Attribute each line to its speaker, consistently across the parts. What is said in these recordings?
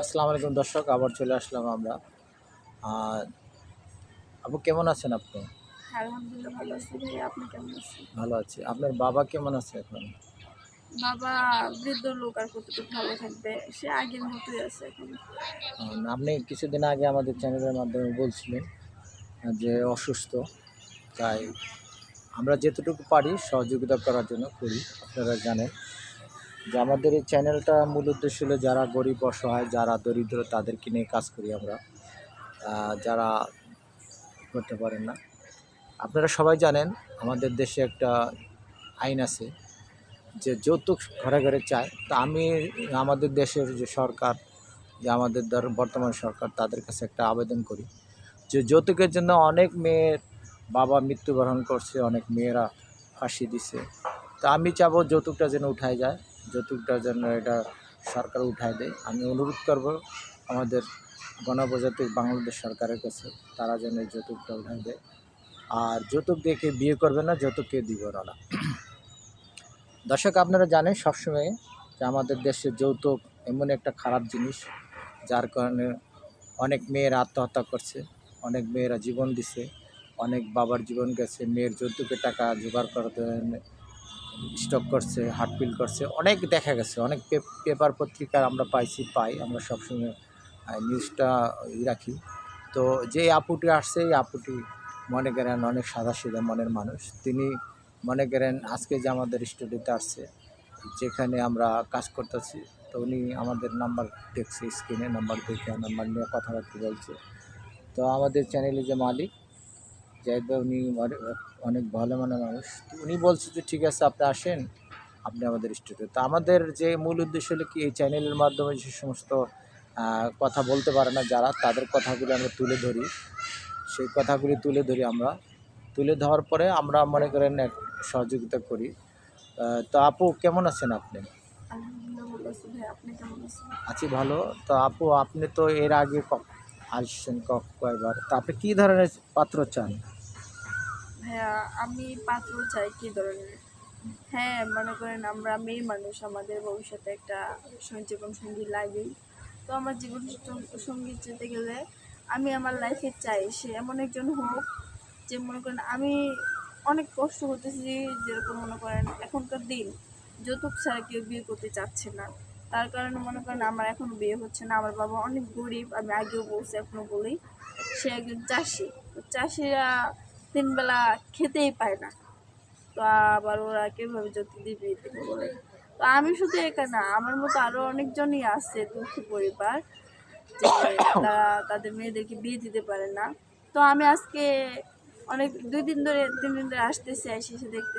Speaker 1: আসসালামু আলাইকুম দর্শক আবার চলে আসলাম আমরা। আর আপু কেমন আছেন আপনি?
Speaker 2: আলহামদুলিল্লাহ ভালো আছি ভাই আপনি কেমন আছেন?
Speaker 1: ভালো আছি। আপনার বাবা কেমন আছে এখন?
Speaker 2: বাবা বৃদ্ধ লোক আর কতটুকু ভালো থাকবে সে আগের মতোই আছে এখন।
Speaker 1: আপনি কিছুদিন আগে আমাদের চ্যানেলের মাধ্যমে বলছিলেন যে অসুস্থ তাই আমরা যেতটুকু পারি সহযোগিতা করার জন্য করি আপনারা জানেন। যে আমাদের এই চ্যানেলটা মূল উদ্দেশ্য হলো যারা গরিব, অসহায়, যারা দরিদ্র, তাদেরকে নিয়ে কাজ করি আমরা। যারা করতে পারেন না। আপনারা সবাই জানেন, আমাদের দেশে একটা আইন আছে যে যৌতুক ঘরে ঘরে চায়। তা আমি, আমাদের দেশের যে সরকার, যে আমাদের ধর বর্তমান সরকার, তাদের কাছে একটা আবেদন করি যে যৌতুকের জন্য অনেক মেয়ের বাবা মৃত্যুবরণ করছে, অনেক মেয়েরা ফাঁসি দিছে। তা আমি চাবো যৌতুকটা যেন উঠায় যায়। যৌতুকটা যেন এটা সরকার উঠায় দেয়। আমি অনুরোধ করব আমাদের গণপ্রজাতিক বাংলাদেশ সরকারের কাছে, তারা যেন এই যৌতুকটা উঠায় দেয়। আর যৌতুক দিয়ে বিয়ে করবে না, যৌতুক কেউ দিব না। দর্শক, আপনারা জানেন সবসময় যে আমাদের দেশে যৌতুক এমন একটা খারাপ জিনিস, যার কারণে অনেক মেয়েরা আত্মহত্যা করছে, অনেক মেয়েরা জীবন দিছে, অনেক বাবার জীবন গেছে, মেয়ের যৌতুকের টাকা জোগাড় করতে স্টক করছে হাটপিল করছে, অনেক দেখা গেছে, অনেক পেপার পত্রিকা আমরা পাইছি, পাই, আমরা সবসময় নিউজটা রাখি। তো যে আপুটি আসছে, এই আপুটি মনে করেন অনেক সাদা সিধা মনের মানুষ। তিনি মনে করেন আজকে যে আমাদের স্টুডিওতে আসছে, যেখানে আমরা কাজ করতেছি, তো উনি আমাদের নাম্বার দেখছে স্ক্রিনে নাম্বার দেখে, নাম্বার নিয়ে কথাবার্তা বলছে। তো আমাদের চ্যানেলে যে মালিক জাহিদ ভাই উনি অনে- অনেক ভালো মানের মানুষ। তো উনি বলছে যে ঠিক আছে আপনি আসেন আপনি আমাদের স্টুডিও তো আমাদের যে মূল উদ্দেশ্য হলো কি এই চ্যানেলের মাধ্যমে যে সমস্ত কথা বলতে পারে না যারা তাদের কথাগুলি আমরা তুলে ধরি। সেই কথাগুলি তুলে ধরি আমরা। তুলে ধরার পরে আমরা মনে করেন এক সহযোগিতা করি। তো আপু কেমন আছেন আপনি?
Speaker 2: আছি
Speaker 1: ভালো। তো আপু আপনি তো এর আগে আসছেন ক- কয়বার। তো আপনি কী ধরনের পাত্র চান?
Speaker 2: ভাইয়া আমি পাত্র চাই কি ধরনের? হ্যাঁ মনে করেন আমরা মেয়ে মানুষ, আমাদের ভবিষ্যতে একটা জীবন সঙ্গী লাগেই। তো আমার জীবন সঙ্গী যেতে গেলে আমি আমার লাইফে চাই, সে এমন একজন হোক যে মনে করেন আমি অনেক কষ্ট করতেছি, যেরকম মনে করেন এখনকার দিন। যৌতুক ছাড়া কেউ বিয়ে করতে চাচ্ছে না। তার কারণে মনে করেন আমার এখন বিয়ে হচ্ছে না, আমার বাবা অনেক গরিব, আমি আগেও বলছি এখনও বলি। সে একজন চাষি। চাষিরা তিনবেলা খেতেই পায় না। তো আবার ওরা কীভাবে যৌতুক দিয়ে বিয়ে দেবে বলে তো আমি শুধু একা না, আমার মতো আরও অনেকজনই আছে দুঃখী পরিবার যে তারা তাদের মেয়েদেরকে বিয়ে দিতে পারে না। তো আমি আজকে অনেক, দুই দিন ধরে, তিন দিন ধরে আসতেছি, এসে দেখতে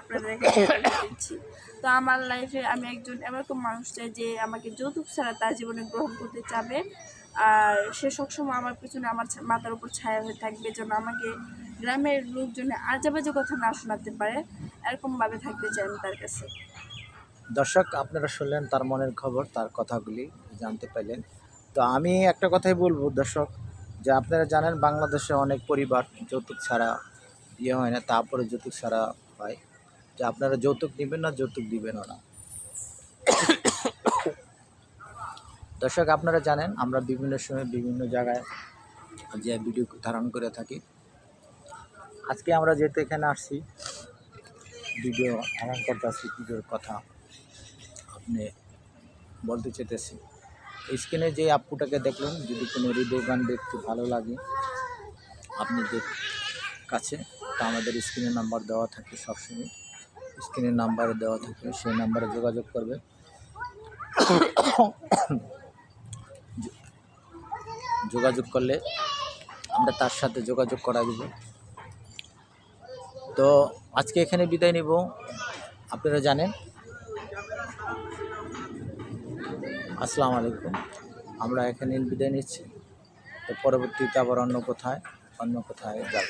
Speaker 2: আপনাদের এখানে দিচ্ছি। তো আমার লাইফে আমি একজন এরকম মানুষ চাই যে আমাকে যৌতুক ছাড়া তার জীবনে গ্রহণ করতে চাবে। আর সে সবসময় আমার পিছনে, আমার মাথার উপর ছায়া হয়ে থাকবে, যেন আমাকে গ্রামের লোকজনে আজে বাজে কথা না শোনাতে পারে, এরকমভাবে থাকতে চাই আমি তার কাছে।
Speaker 1: দর্শক, আপনারা শুনলেন তার মনের খবর, তার কথাগুলি জানতে পারলেন। তো আমি একটা কথাই বলব দর্শক, যে আপনারা জানেন বাংলাদেশে অনেক পরিবার যৌতুক ছাড়া বিয়ে হয় না, তারপরে যৌতুক ছাড়া হয়। যে আপনারা যৌতুক নেবেন না, যৌতুক দিবেন না। দর্শক, আপনারা জানেন আমরা বিভিন্ন সময় বিভিন্ন জায়গায় যে ভিডিও ধারণ করে থাকি। আজকে আমরা যেহেতু এখানে আসছি, ভিডিও ধারণ করতে আসছি ভিডিওর কথা আপনি বলতে চেতেছি স্ক্রিনে যে আপুটাকে দেখলেন, যদি কোনো হৃদয় গান দেখতে ভালো লাগে আপনাদের কাছে, তা আমাদের স্ক্রিনের নাম্বার দেওয়া থাকে সবসময়। স্ক্রিনের নাম্বার দেওয়া থাকে, সেই নাম্বারে যোগাযোগ করবে। যোগাযোগ করলে আমরা তার সাথে যোগাযোগ করা দেব। তো আজকে এখানে বিদায় নিব। আপনারা জানেন। আসসালামু আলাইকুম। আমরা এখানে বিদায় নিচ্ছি। তো পরবর্তীতে আবার অন্য কোথায় অন্য কোথায় যাব।